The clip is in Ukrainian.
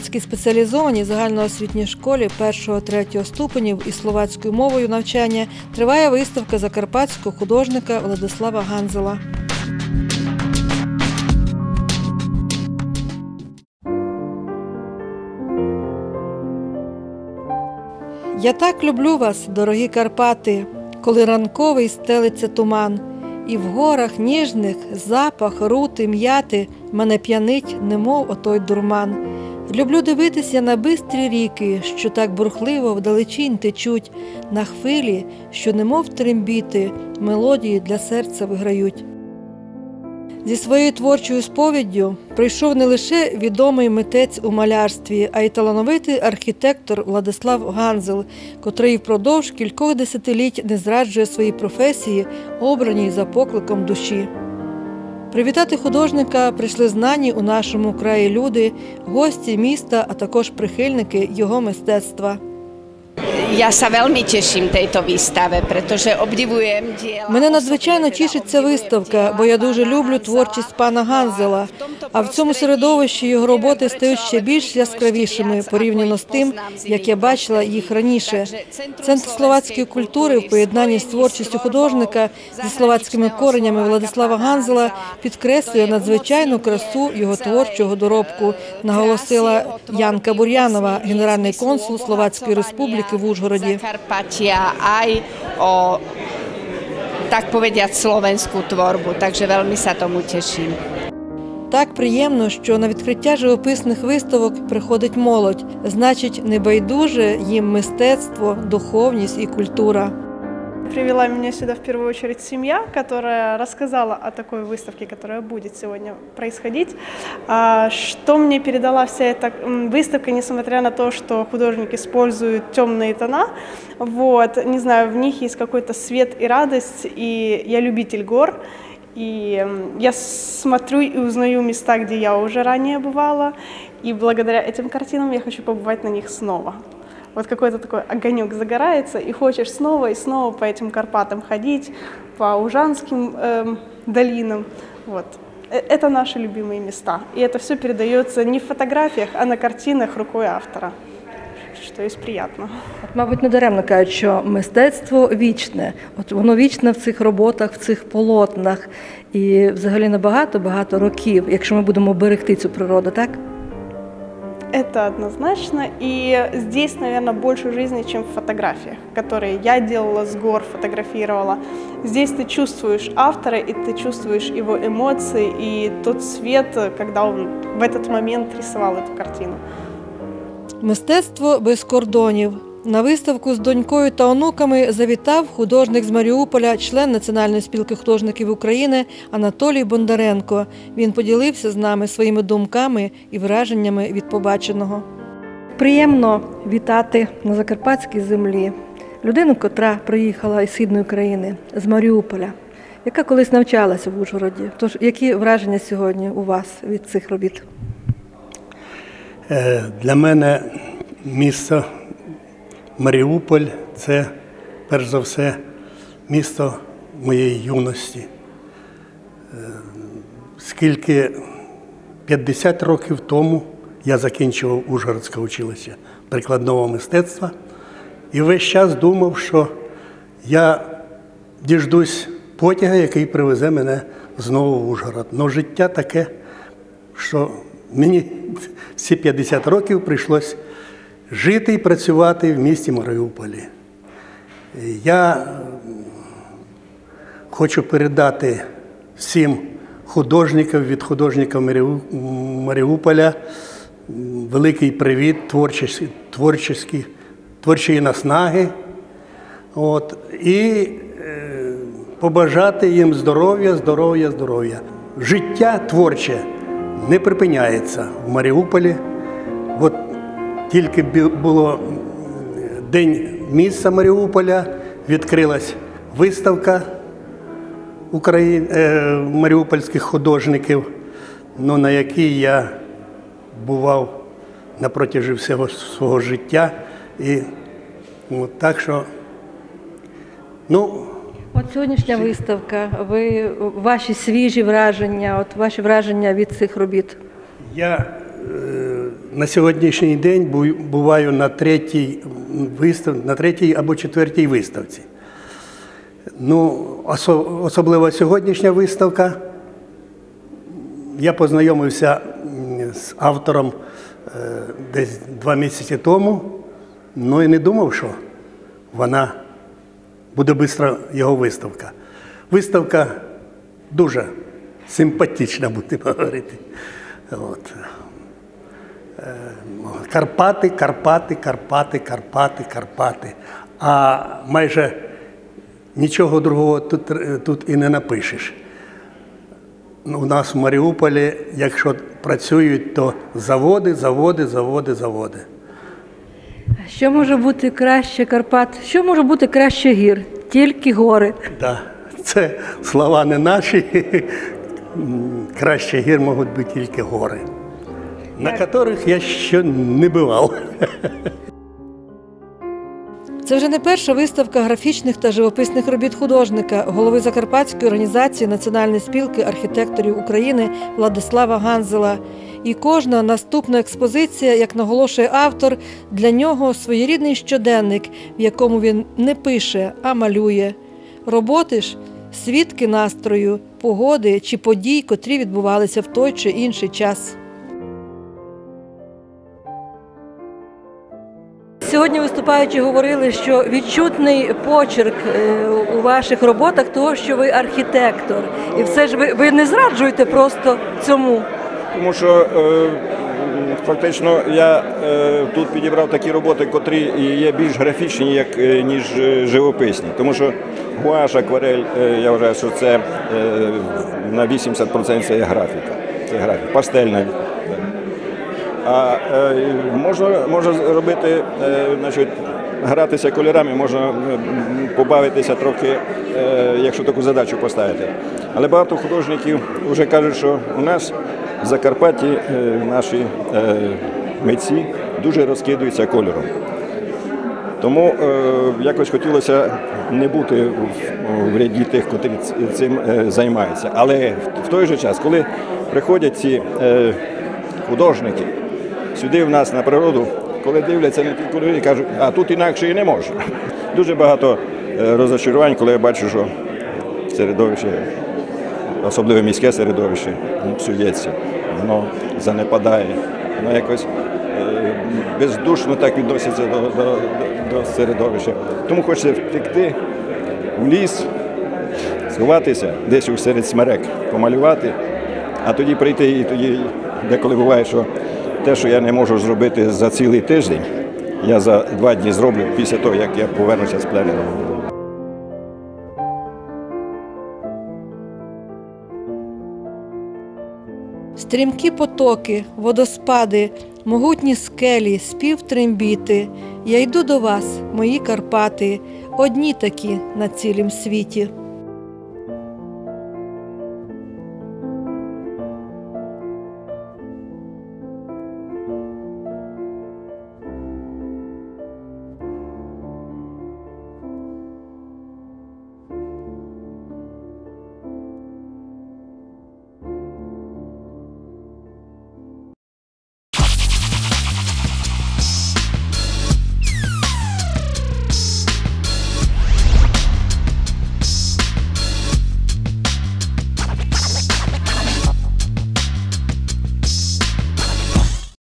Ужгородській спеціалізованій загальноосвітній школі 1-3 ступенів із словацькою мовою навчання триває виставка закарпатського художника Владислава Ганзела. Я так люблю вас, дорогі Карпати, коли ранковий стелиться туман, і в горах ніжних запах рути, м'яти мене п'янить, немов отой дурман. Люблю дивитися на бистрі ріки, що так бурхливо вдалечінь течуть, на хвилі, що немов трембіти, мелодії для серця виграють. Зі своєю творчою сповіддю прийшов не лише відомий митець у малярстві, а й талановитий архітектор Владислав Ганзел, котрий впродовж кількох десятиліть не зраджує своїй професії, обраній за покликом душі. Привітати художника прийшли знані у нашому краї люди, гості міста, а також прихильники його мистецтва. Ja sa veľmi teším tejto výstave, pretože obdivujem diela. Мене надзвичайно тішить ця виставка, бо я дуже люблю творчість пана Ганзела. А в цьому середовищі його роботи стають ще більш яскравішими порівняно з тим, як я бачила їх раніше. Центр словацької культури в поєднанні з творчістю художника зі словацькими коренями Владислава Ганзела підкреслює надзвичайну красу його творчого доробку, наголосила Янка Бур'янова, генеральний консул Словацької республіки в Ужгороді. Zakarpatia aj o tak povediať slovenskú tvorbu, takže veľmi sa tomu teším. Так приємно, що на відкриття живописних виставок приходить молодь. Значить, небайдуже їм мистецтво, духовність і культура. Привела меня сюда в первую очередь семья, которая рассказала о такой выставке, которая будет сегодня происходить. А, Что мне передала вся эта выставка, несмотря на то, что художник использует темные тона, вот, не знаю, в них есть какой-то свет и радость, и я любитель гор, и я смотрю и узнаю места, где я уже ранее бывала, и благодаря этим картинам я хочу побывать на них снова вот какой-то такой огонек загорается, и хочешь снова и снова по этим Карпатам ходить, по Ужанским эм, долинам. Вот. Э, Это наши любимые места. И это все передается не в фотографиях, а на картинах рукой автора, что есть приятно. От, мабуть, недаремно кажуть, що мистецтво вічне. От воно вічне в цих роботах, в цих полотнах. І взагалі на багато-багато років, якщо ми будемо берегти цю природу, так? Это однозначно. И здесь, наверное, больше жизни, чем в фотографиях, которые я делала с гор, фотографировала. Здесь ты чувствуешь автора, и ты чувствуешь его эмоции и тот свет, когда он в этот момент рисовал эту картину. Мистецтво без кордонів. На виставку з донькою та онуками завітав художник з Маріуполя, член Національної спілки художників України Анатолій Бондаренко. Він поділився з нами своїми думками і враженнями від побаченого. Приємно вітати на закарпатській землі людину, котра приїхала із східної країни, з Маріуполя, яка колись навчалася в Ужгороді. Тож, які враження сьогодні у вас від цих робіт? Е, Для мене місто Маріуполь це перш за все місто моєї юності. Е, Скільки 50 років тому я закінчував Ужгородське училище прикладного мистецтва і весь час думав, що я діждусь потяга, який привезе мене знову в Ужгород. Но життя таке, що мені ці 50 років прийшлось жити і працювати в місті Маріуполі. Я хочу передати всім художникам від художника Маріу- Маріуполя великий привіт творчості, творчості, творчої наснаги. От, і е, побажати їм здоров'я, здоров'я, здоров'я. Життя творче не припиняється в Маріуполі. От тільки було День міста Маріуполя, відкрилась виставка Україн... е, маріупольських художників, ну, на якій я бував на протязі всього свого життя. І от, так що, ну, От сьогоднішня виставка, ви ваші свіжі враження, от ваші враження від цих робіт. Я на сьогоднішній день буваю на третій, вистав, на третій або четвертій виставці. Ну, особливо сьогоднішня виставка. Я познайомився з автором е, десь два місяці тому, ну і не думав, що вона буде швидко його виставка. Виставка дуже симпатична, будемо говорити. От. Карпати, Карпати, Карпати, Карпати, Карпати. А майже нічого другого тут, тут і не напишеш. Ну, У нас в Маріуполі, якщо працюють, то заводи, заводи, заводи, заводи. Що може бути краще Карпат? Що може бути краще гір? Тільки гори. Да. Це слова не наші. Краще гір можуть бути тільки гори, на яких я ще не бував. Це вже не перша виставка графічних та живописних робіт художника, голови Закарпатської організації Національної спілки архітекторів України Владислава Ганзела. І кожна наступна експозиція, як наголошує автор, для нього своєрідний щоденник, в якому він не пише, а малює. Роботи ж свідки настрою, погоди чи подій, котрі відбувалися в той чи інший час. Сьогодні виступаючи говорили, що відчутний почерк е, у ваших роботах того, що ви архітектор. І все ж ви, ви не зраджуєте просто цьому. Тому що е, фактично я е, тут підібрав такі роботи, котрі є більш графічні, як, ніж живописні. Тому що гуаш, акварель, я вважаю, що це на 80% це графіка. Це графіка, пастельна. А е, можна, можна робити, е, значить, гратися кольорами, можна побавитися трохи, е, якщо таку задачу поставити. Але багато художників вже кажуть, що у нас в Закарпатті е, наші е, митці дуже розкидуються кольором. Тому е, якось хотілося не бути в, ряді тих, котрі цим е, займаються. Але в, той же час, коли приходять ці е, художники сюди в нас на природу, коли дивляться на ті кольори, кажуть, а тут інакше і не можна. Дуже багато е, розочарувань, коли я бачу, що середовище, особливо міське середовище, псується, воно занепадає, воно якось е, бездушно так відноситься до, до, до середовища. Тому хочеться втекти в ліс, сховатися десь у серед смерек, помалювати, а тоді прийти і тоді деколи буває, що те, що я не можу зробити за цілий тиждень, я за два дні зроблю після того, як я повернуся з пленера. Стрімкі потоки, водоспади, могутні скелі, спів трембіти. Я йду до вас, мої Карпати, одні такі на цілім світі.